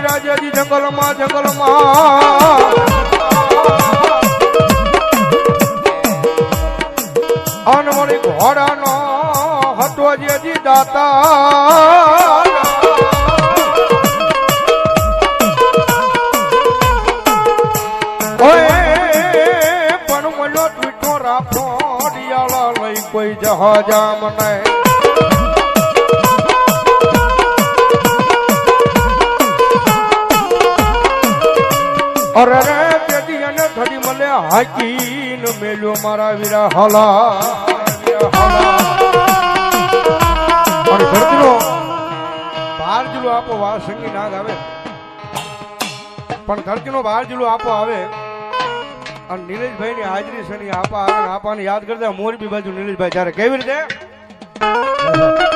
વિરાજેજી જંગલમાં જંગલમાં અનમણી ઘોડાનો હતો જેજી દાતા પણ મનો મીઠો રાખો ડિયાળા લઈ કોઈ જહાજા મને અરે રે પેટી અને થડી મળે હાકીન મેલ્યો મારા વીરા હલા. વીરા અને ધરતીનો બાર જુલો આપો, વા સંગી નાગ આવે. પણ ધરતીનો બાર જુલો આપો આવે. અને નીલેશભાઈ ની હાજરી છે આપા આવે આપાને યાદ કરતા મોરબી બાજુ નીલેશભાઈ, ત્યારે કેવી રીતે?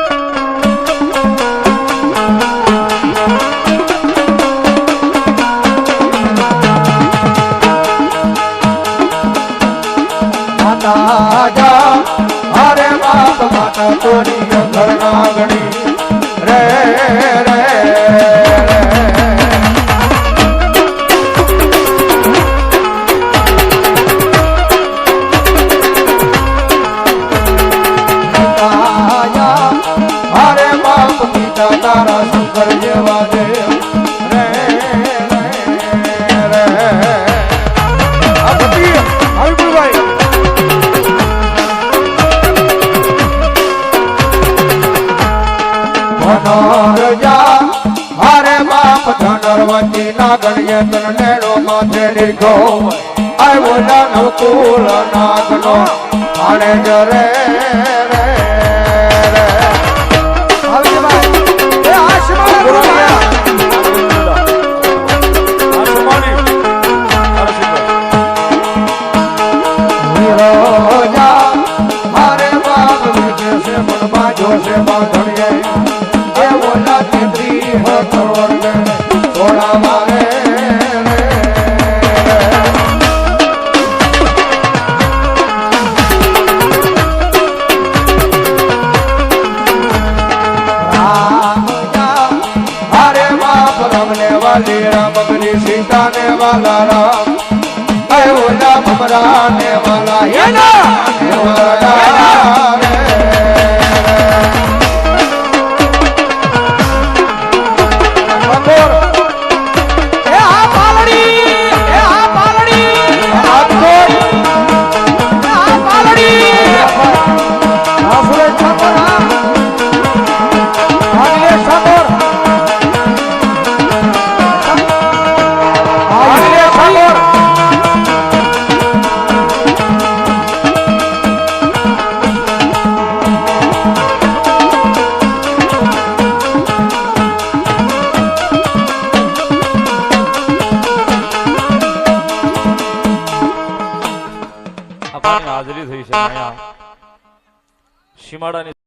બાપ માતા તોરી ઘરના રે રે તારા શંકર જેવા ધનરજા અરે બાપ ધનરવતી ના ગણ્ય માથે લીધો આવ્યો દાનવ કુલ નાગનો આણે જરે સીતા ને વાલા રામ. ઓલા ભમરા ને વાલા હેના. આપણી હાજરી થઈ છે અહીંયા. સીમાડાની